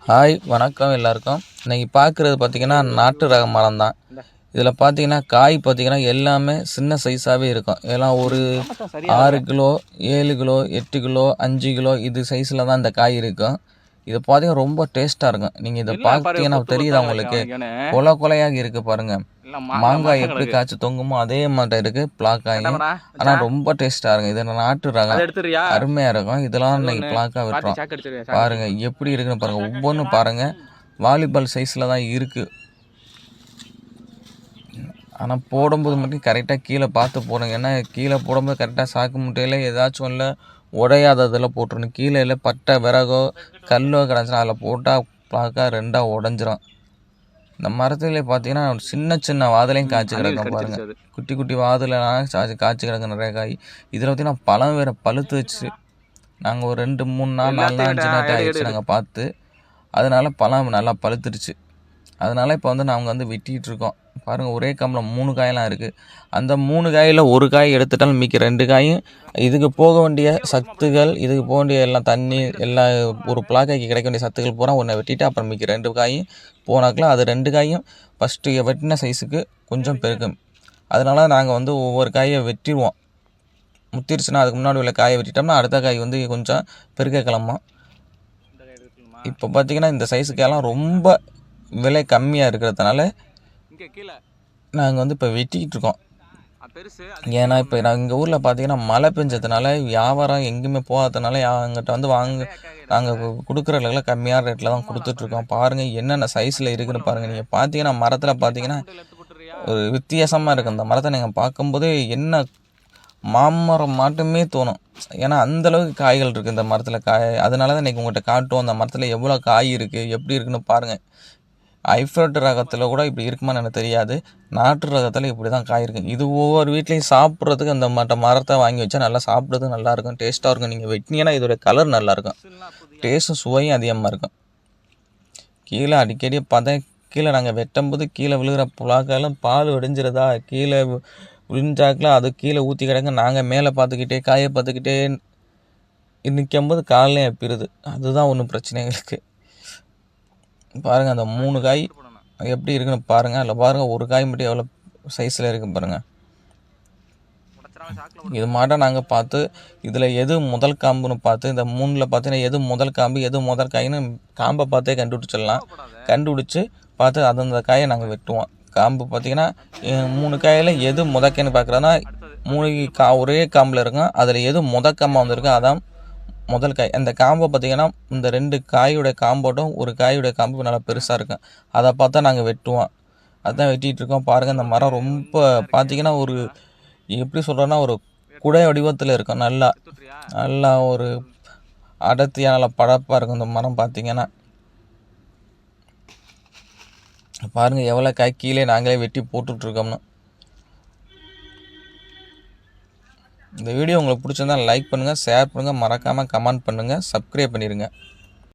Hi வணக்கம் எல்லாருக்கும். இன்னைக்கு பார்க்குறது பார்த்தீங்கன்னா நாட்டு ரக மரம் தான். இதில் பார்த்தீங்கன்னா காய் பார்த்தீங்கன்னா எல்லாமே சின்ன சைஸாகவே இருக்கும். எல்லாம் ஒரு ஆறு கிலோ ஏழு கிலோ எட்டு கிலோ அஞ்சு கிலோ இது சைஸில் தான் இந்த காய் இருக்கும். இது பார்த்தீங்கன்னா ரொம்ப டேஸ்ட்டாக இருக்கும். நீங்கள் இதை பார்த்தீங்கன்னா தெரியுதா உங்களுக்கு? கொலை கொலையாக இருக்குது பாருங்க. மாங்காய் எப்படி காய்ச்சி தொங்குமோ அதே மாதிரி இருக்குது பிளாக்காயும் ஆனால் ரொம்ப டேஸ்ட்டாக இருக்கும். இது நாட்டு ரகம் அருமையாக இருக்கும். இதெல்லாம் இன்னைக்கு விட்டுறோம் சாக்கு அடிச்சிருவியா பாருங்க எப்படி இருக்குன்னு பாருங்க. ஒவ்வொன்றும் பாருங்க. வாலிபால் சைஸில் தான் இருக்கு. ஆனால் போடும்போது மட்டும் கரெக்டாக கீழே பார்த்து போடுங்க. ஏன்னா கீழே போடும்போது கரெக்டாக சாக்கு முட்டையில் ஏதாச்சும் இல்லை உடையாததில் போட்டுருணும் கீழே இல்லை பட்டை விறகோ கல்லோ கிடச்சுனா அதில் போட்டால் பார்க்க ரெண்டாக உடஞ்சிரும். இந்த மரத்துலேயே பார்த்தீங்கன்னா சின்ன சின்ன வாதலையும் காய்ச்சி கிடக்கும் பாருங்க. குட்டி குட்டி வாதுலாம் காய்ச்சி காய்ச்சி கிடக்கு நிறைய காய். இதில் பார்த்தீங்கன்னா பழம் வேறு பழுத்து வச்சு நாங்கள் ஒரு ரெண்டு மூணு நாள் நாலு நாள் ஆயிடுச்சு நாங்கள் பார்த்து. அதனால பழம் நல்லா பழுத்துருச்சு அதனால் இப்போ வந்து நாங்கள் வந்து வெட்டிகிட்ருக்கோம் பாருங்கள் ஒரே கம்பில் மூணு காயெல்லாம் இருக்குது அந்த மூணு காயில் ஒரு காய் எடுத்துட்டாலும் மிக்க ரெண்டு காயும். இதுக்கு போக வேண்டிய சத்துகள் இதுக்கு போக வேண்டிய எல்லாம் தண்ணி எல்லா ஒரு பிளாக்காய்க்கு கிடைக்க வேண்டிய சத்துக்கள் பூரா ஒன்றை வெட்டிட்டு அப்புறம் மிக்க ரெண்டு காயும் போனாக்கில் அது ரெண்டு காயும் ஃபஸ்ட்டு வெட்டின சைஸுக்கு கொஞ்சம் பெருக்கும் அதனால நாங்கள் வந்து ஒவ்வொரு காயை வெட்டிடுவோம். முத்திருச்சுன்னா அதுக்கு முன்னாடி உள்ள காயை வெட்டிட்டோம்னா அடுத்த காய் வந்து கொஞ்சம் பெருக்க கிளம்பும். இப்போ பார்த்தீங்கன்னா இந்த சைஸுக்கெல்லாம் ரொம்ப விலை கம்மியாக இருக்கிறதுனால நாங்கள் வந்து இப்போ வெட்டிக்கிட்டு இருக்கோம். ஏன்னா இப்போ நான் எங்கள் ஊரில் பார்த்தீங்கன்னா மழை பெஞ்சதுனால வியாபாரம் எங்கேயுமே போகாததுனால எங்கிட்ட வந்து வாங்க நாங்கள் கொடுக்குற அளவுல கம்மியான ரேட்டில் தான் கொடுத்துட்ருக்கோம் பாருங்கள் என்னென்ன சைஸில் இருக்குன்னு பாருங்கள் நீங்கள் பார்த்தீங்கன்னா மரத்தில் பார்த்தீங்கன்னா ஒரு வித்தியாசமாக இருக்குது அந்த மரத்தை நீங்கள் பார்க்கும்போது என்ன மாமரம் மட்டுமே தோணும். ஏன்னா அந்த அளவுக்கு காய்கள் இருக்குது இந்த மரத்தில். காய் அதனால தான் இன்றைக்கி உங்கள்கிட்ட காட்டுவோம். அந்த மரத்தில் எவ்வளோ காய் இருக்குது எப்படி இருக்குன்னு பாருங்கள் ஐஃப்ரட் ரகத்தில் கூட இப்படி இருக்குமான்னு எனக்கு தெரியாது. நாட்டு ரகத்தில் இப்படி தான் காய் இது ஒவ்வொரு வீட்லேயும் சாப்பிட்றதுக்கு அந்த மற்ற மரத்தை வாங்கி வச்சா நல்லா சாப்பிட்றதுக்கு நல்லாயிருக்கும் டேஸ்ட்டாக இருக்கும். நீங்கள் வெட்டினீங்கன்னா இதோட கலர் நல்லாயிருக்கும் டேஸ்ட்டும் சுவையும் அதிகமாக இருக்கும். கீழே அடிக்கடி பார்த்தா கீழே நாங்கள் வெட்டும்போது கீழே விழுகிற புலாக்கெல்லாம் பால் வெடிஞ்சிருதா? கீழே விழிஞ்சாக்கில் விழுந்தாக்கில் அது கீழே ஊற்றி கிடங்க நாங்கள் மேலே பார்த்துக்கிட்டே காயை பார்த்துக்கிட்டே நிற்கும்போது காலையும் எப்பிடுது அதுதான் ஒன்றும் பிரச்சனை எங்களுக்கு. பாருங்கள் அந்த மூணு காய் எப்படி இருக்குன்னு பாருங்கள் அதில் பாருங்கள் ஒரு காய் மட்டும் எவ்வளோ சைஸில் இருக்குது பாருங்கள் இது மாட்டம் நாங்கள் பார்த்து இதில் எது முதல் காம்புன்னு பார்த்து இந்த மூணில் பார்த்தீங்கன்னா எது முதல் காம்பு எது முதல் காயின்னு காம்பை பார்த்தே கண்டுபிடிச்சிடலாம். கண்டுபிடிச்சி பார்த்து அந்தந்த காயை நாங்கள் வெட்டுவோம். காம்பு பார்த்தீங்கன்னா மூணு காயில் எது முதக்கைன்னு பார்க்குறதுனா மூணு கா ஒரே காம்பில் இருக்கும். அதில் எது முத காம்பாக வந்திருக்கோ அதான் முதல் காய். அந்த காம்போ பார்த்தீங்கன்னா இந்த ரெண்டு காயோடைய காம்போட்டும் ஒரு காயோடைய காம்போ நல்லா பெருசாக இருக்கும். அதை பார்த்தா நாங்கள் வெட்டுவோம். அதான் வெட்டிகிட்டு இருக்கோம். பாருங்கள் இந்த மரம் ரொம்ப பார்த்தீங்கன்னா ஒரு எப்படி சொல்கிறேன்னா ஒரு குடை வடிவத்தில் இருக்கும். நல்லா நல்லா ஒரு அடர்த்தியாக நல்லா பழப்பாக இருக்கும் இந்த மரம் பார்த்தீங்கன்னா. பாருங்கள் எவ்வளோ காய் கீழே நாங்களே வெட்டி போட்டுட்ருக்கோம்னு இந்த வீடியோ உங்களுக்கு பிடிச்சிருந்தா லைக் பண்ணுங்கள் ஷேர் பண்ணுங்கள் மறக்காமல் கமெண்ட் பண்ணுங்கள் சப்ஸ்கிரைப் பண்ணிடுங்க